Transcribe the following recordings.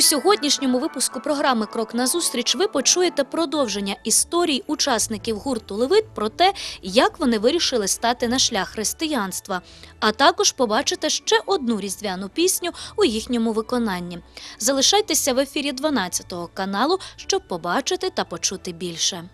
сьогоднішньому випуску програми Крок назустріч ви почуєте продовження історій учасників гурту Левит про те, як вони вирішили стати на шлях християнства, а також побачите ще одну різдвяну пісню у їхньому виконанні. Залишайтеся в ефірі 12 каналу, щоб побачити та почути більше.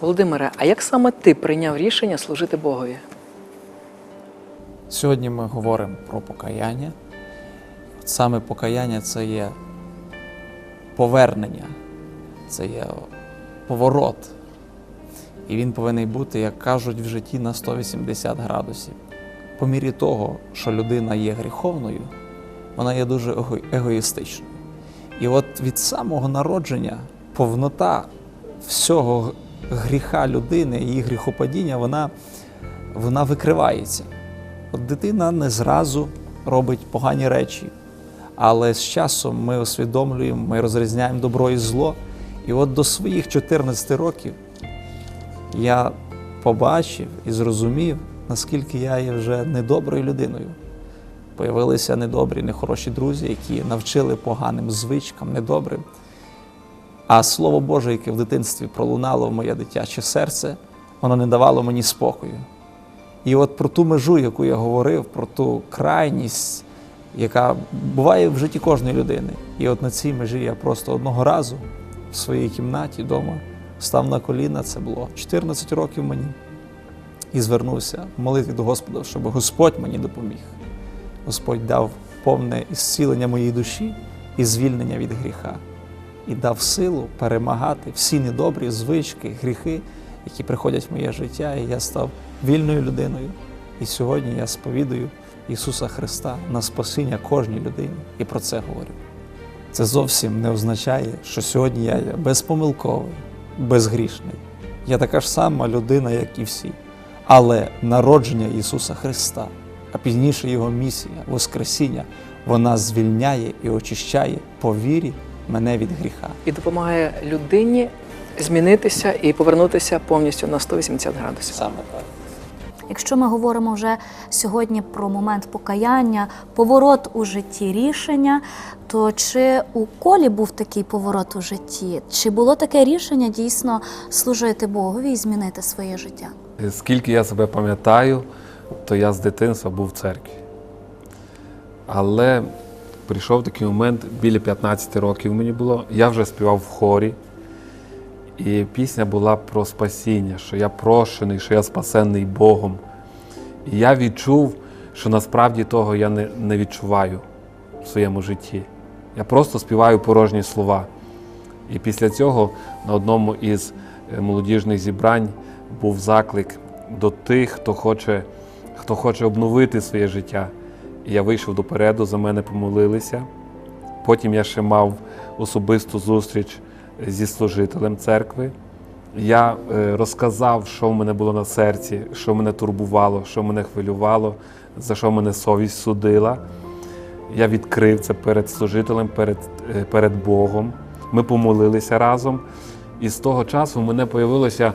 Володимире, а як саме ти прийняв рішення служити Богові? Сьогодні ми говоримо про покаяння. Саме покаяння це є повернення, це є поворот. І він повинен бути, як кажуть, в житті на 180 градусів. По мірі того, що людина є гріховною, вона є дуже его- егоїстичною. І от від самого народження повнота всього гріха людини, її гріхопадіння, вона, вона викривається. От дитина не зразу робить погані речі, але з часом ми усвідомлюємо, ми розрізняємо добро і зло. І от до своїх 14 років я побачив і зрозумів, наскільки я є вже недоброю людиною. Появилися недобрі, нехороші друзі, які навчили поганим звичкам, недобрим. А Слово Боже, яке в дитинстві пролунало в моє дитяче серце, воно не давало мені спокою. І от про ту межу, яку я говорив, про ту крайність, яка буває в житті кожної людини. І от на цій межі я просто одного разу в своїй кімнаті вдома став на коліна, це було 14 років мені, і звернувся в молитві до Господа, щоб Господь мені допоміг. Господь дав повне ісцілення моїй душі і звільнення від гріха. І дав силу перемагати всі недобрі звички, гріхи, які приходять в моє життя, і я став вільною людиною. І сьогодні я сповідую Ісуса Христа на спасіння кожній людині і про це говорю. Це зовсім не означає, що сьогодні я є безпомилковий, безгрішний. Я така ж сама людина, як і всі. Але народження Ісуса Христа, а пізніше Його місія, Воскресіння, вона звільняє і очищає по вірі мене від гріха. І допомагає людині змінитися і повернутися повністю на 180 градусів. Саме так. Якщо ми говоримо вже сьогодні про момент покаяння, поворот у житті рішення, то чи у колі був такий поворот у житті? Чи було таке рішення дійсно служити Богові і змінити своє життя? Скільки я себе пам'ятаю, то я з дитинства був в церкві. Але прийшов такий момент, біля 15 років мені було, я вже співав в хорі. І пісня була про спасіння, що я прощений, що я спасенний Богом. І я відчув, що насправді того я не, не відчуваю в своєму житті. Я просто співаю порожні слова. І після цього на одному із е, молодіжних зібрань був заклик до тих, хто хоче, хто хоче обновити своє життя. І я вийшов допереду, за мене помолилися. Потім я ще мав особисту зустріч зі служителем церкви. Я е, розказав, що в мене було на серці, що мене турбувало, що мене хвилювало, за що мене совість судила. Я відкрив це перед служителем, перед, е, перед Богом. Ми помолилися разом. І з того часу в мене з'явилося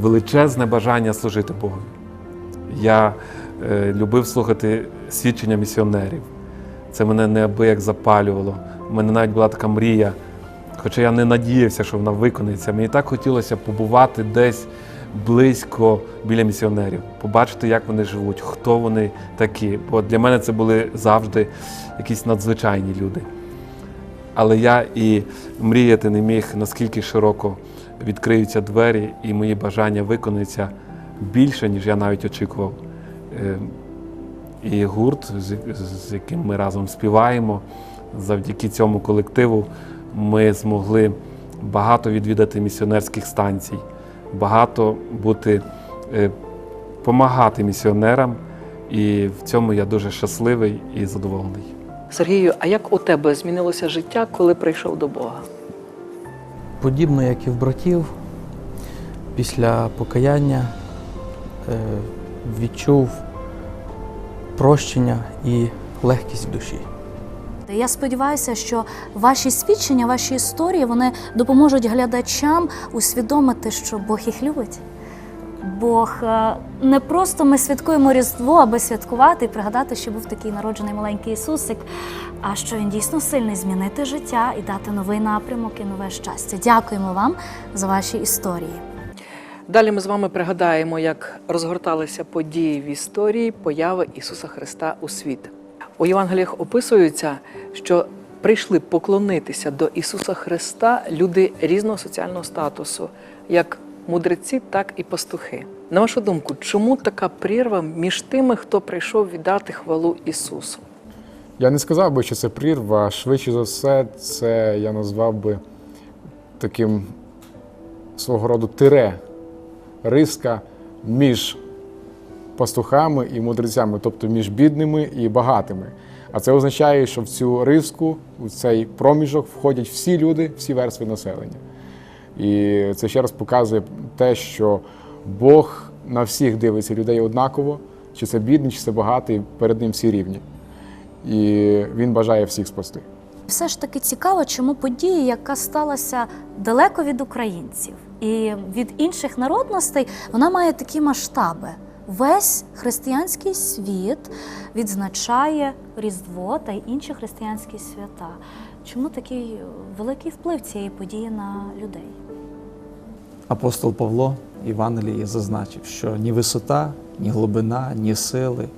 величезне бажання служити Богу. Я е, любив слухати свідчення місіонерів. Це мене неабияк запалювало. У мене навіть була така мрія, хоча я не надіявся, що вона виконається. Мені так хотілося побувати десь близько біля місіонерів, побачити, як вони живуть, хто вони такі. Бо для мене це були завжди якісь надзвичайні люди. Але я і мріяти не міг, наскільки широко відкриються двері, і мої бажання виконуються більше, ніж я навіть очікував. Е, І гурт, з з яким ми разом співаємо, завдяки цьому колективу ми змогли багато відвідати місіонерських станцій, багато бути, е, помагати місіонерам. І в цьому я дуже щасливий і задоволений. Сергію, а як у тебе змінилося життя, коли прийшов до Бога? Подібно як і в братів, після покаяння е, відчув прощення і легкість в душі. Я сподіваюся, що ваші свідчення, ваші історії вони допоможуть глядачам усвідомити, що Бог їх любить. Бог е, не просто ми святкуємо Різдво, аби святкувати і пригадати, що був такий народжений маленький Ісусик, а що він дійсно сильний змінити життя і дати новий напрямок і нове щастя. Дякуємо вам за ваші історії. Далі ми з вами пригадаємо, як розгорталися події в історії появи Ісуса Христа у світ. У Євангеліях описується, що прийшли поклонитися до Ісуса Христа люди різного соціального статусу, як мудреці, так і пастухи. На вашу думку, чому така прірва між тими, хто прийшов віддати хвалу Ісусу? Я не сказав би, що це прірва, швидше за все, це я назвав би таким свого роду тире, риска між пастухами і мудрецями, тобто між бідними і багатими. А це означає, що в цю риску, у цей проміжок входять всі люди, всі верстви населення. І це ще раз показує те, що Бог на всіх дивиться людей однаково, чи це бідний, чи це багатий, перед ним всі рівні. І він бажає всіх спасти. Все ж таки цікаво, чому подія, яка сталася далеко від українців і від інших народностей, вона має такі масштаби. Весь християнський світ відзначає Різдво та інші християнські свята. Чому такий великий вплив цієї події на людей? Апостол Павло в зазначив, що ні висота, ні глибина, ні сили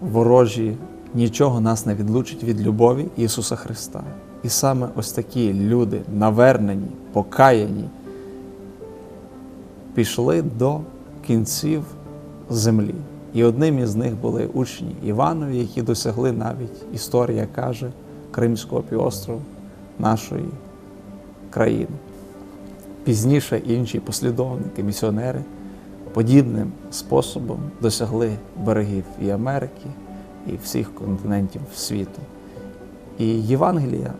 ворожі нічого нас не відлучить від любові Ісуса Христа. І саме ось такі люди, навернені, покаяні, пішли до кінців землі. І одним із них були учні Іванові, які досягли навіть, історія каже, Кримського півострову нашої країни. Пізніше інші послідовники, місіонери подібним способом досягли берегів і Америки, і всіх континентів світу. І Євангелія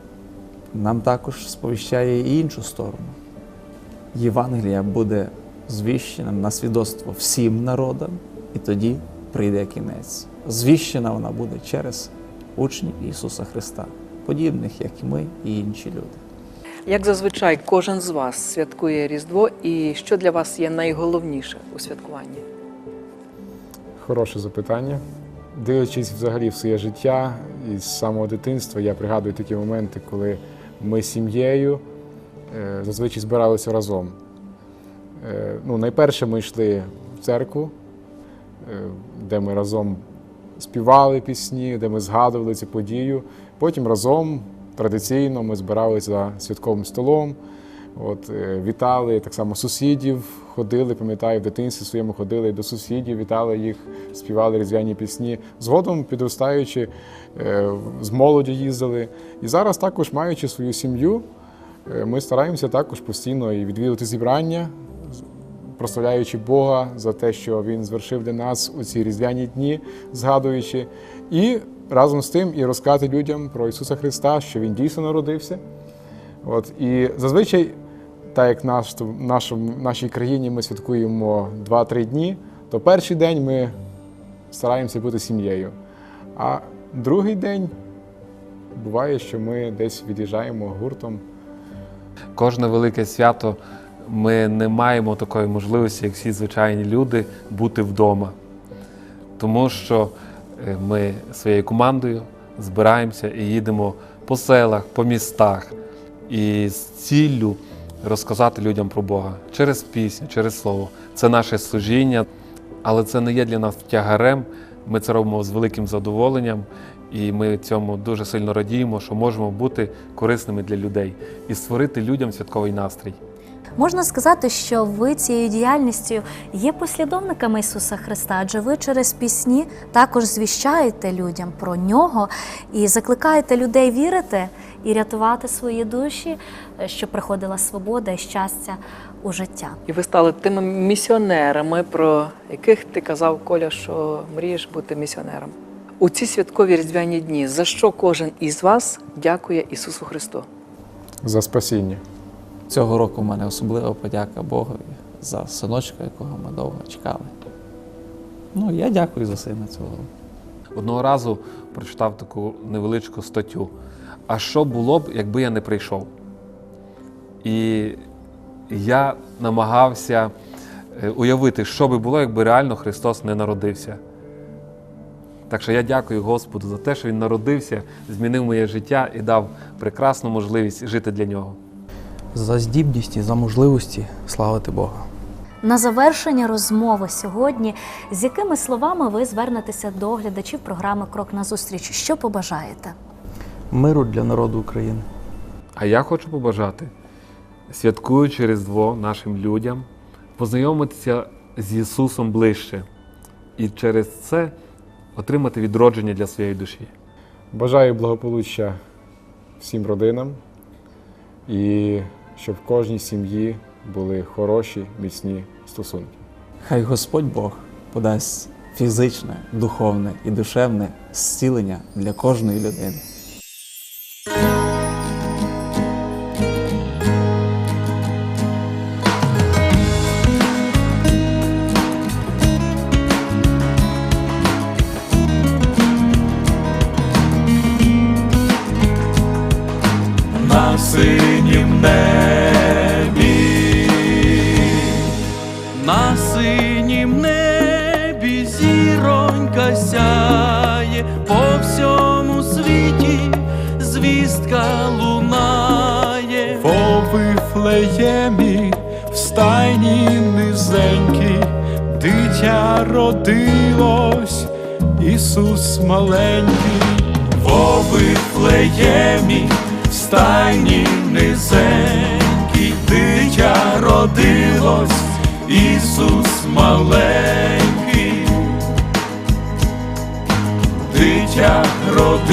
нам також сповіщає і іншу сторону. Євангелія буде звіщена на свідоцтво всім народам, і тоді прийде кінець. Звіщена вона буде через учнів Ісуса Христа, подібних, як і ми, і інші люди. Як зазвичай, кожен з вас святкує Різдво, і що для вас є найголовніше у святкуванні? Хороше запитання. Дивлячись взагалі в своє життя із самого дитинства, я пригадую такі моменти, коли ми з сім'єю е, зазвичай збиралися разом. Е, Ну, найперше ми йшли в церкву, е, де ми разом співали пісні, де ми згадували цю подію. Потім разом традиційно ми збиралися за святковим столом, от, е, вітали так само сусідів, ходили, пам'ятаю, в дитинстві своєму ходили до сусідів, вітали їх, співали різдвяні пісні. Згодом, підростаючи, з молоддю їздили. І зараз також, маючи свою сім'ю, ми стараємося також постійно і відвідувати зібрання, прославляючи Бога за те, що Він звершив для нас у ці різдвяні дні, згадуючи, і разом з тим і розказати людям про Ісуса Христа, що Він дійсно народився. От, і зазвичай, так як наш, в нашому, нашій країні ми святкуємо 2-3 дні, то перший день ми стараємося бути сім'єю. А другий день буває, що ми десь від'їжджаємо гуртом. Кожне велике свято ми не маємо такої можливості, як всі звичайні люди, бути вдома. Тому що е, ми своєю командою збираємося і їдемо по селах, по містах і з ціллю розказати людям про Бога через пісню, через слово. Це наше служіння, але це не є для нас тягарем. Ми це робимо з великим задоволенням, і ми цьому дуже сильно радіємо, що можемо бути корисними для людей і створити людям святковий настрій. Можна сказати, що ви цією діяльністю є послідовниками Ісуса Христа, адже ви через пісні також звіщаєте людям про нього і закликаєте людей вірити і рятувати свої душі, е, щоб приходила свобода і щастя у життя. І ви стали тими місіонерами, про яких ти казав, Коля, що мрієш бути місіонером. У ці святкові різдвяні дні, за що кожен із вас дякує Ісусу Христу? За спасіння. Цього року в мене особлива подяка Богові за синочка, якого ми довго чекали. Ну, я дякую за сина цього. Одного разу прочитав таку невеличку статтю. А що було б, якби я не прийшов? І я намагався е, уявити, що би було, якби реально Христос не народився. Так що я дякую Господу за те, що Він народився, змінив моє життя і дав прекрасну можливість жити для нього. За здібність і за можливості славити Бога. На завершення розмови сьогодні, з якими словами ви звернетеся до глядачів програми Крок назустріч? Що побажаєте? Миру для народу України. А я хочу побажати, святкуючи Різдво нашим людям, познайомитися з Ісусом ближче і через це отримати відродження для своєї душі. Бажаю благополуччя всім родинам і щоб в кожній сім'ї були хороші, міцні стосунки. Хай Господь Бог подасть фізичне, духовне і душевне зцілення для кожної людини. Низенькій дитя родилось, Ісус маленький. Во Вифлеємі в стайні низенькій дитя родилось, Ісус маленький, дитя родилось,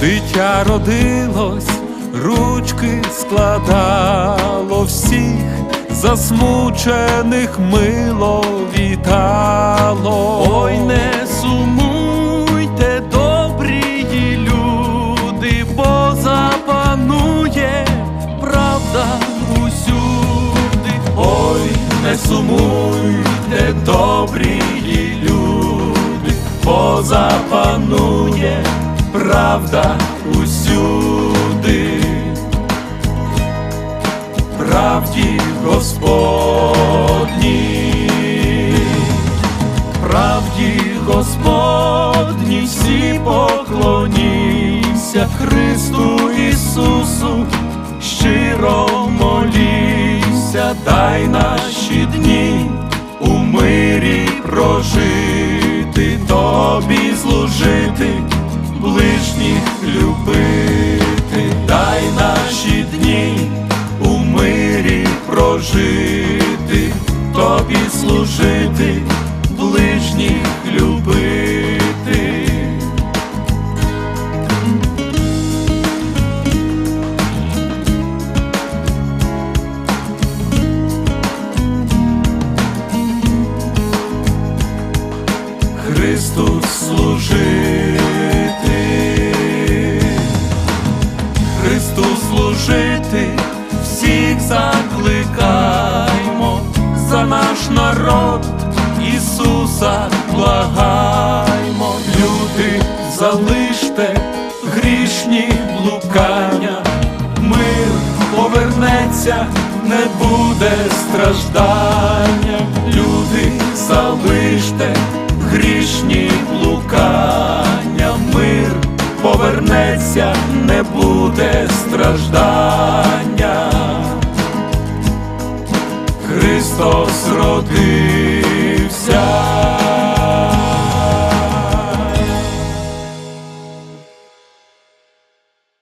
дитя родилось, ручки складало всіх, засмучених мило вітало. Ой, не сумуйте, добрі люди, бо запанує правда усюди. Ой, не сумуйте, добрі люди, бо запанує правда усюди правді Господні, правді Господні всі поклонімся Христу Ісусу, щиро моліся, дай наші дні у мирі прожити, служити, Христу служити, всіх закликаймо за наш народ, Ісуса благаймо, люди, залиште грішні блукання, мир повернеться, не буде страждання, люди, залиште грішні блукання, мир повернеться, не буде страждання. Христос родив.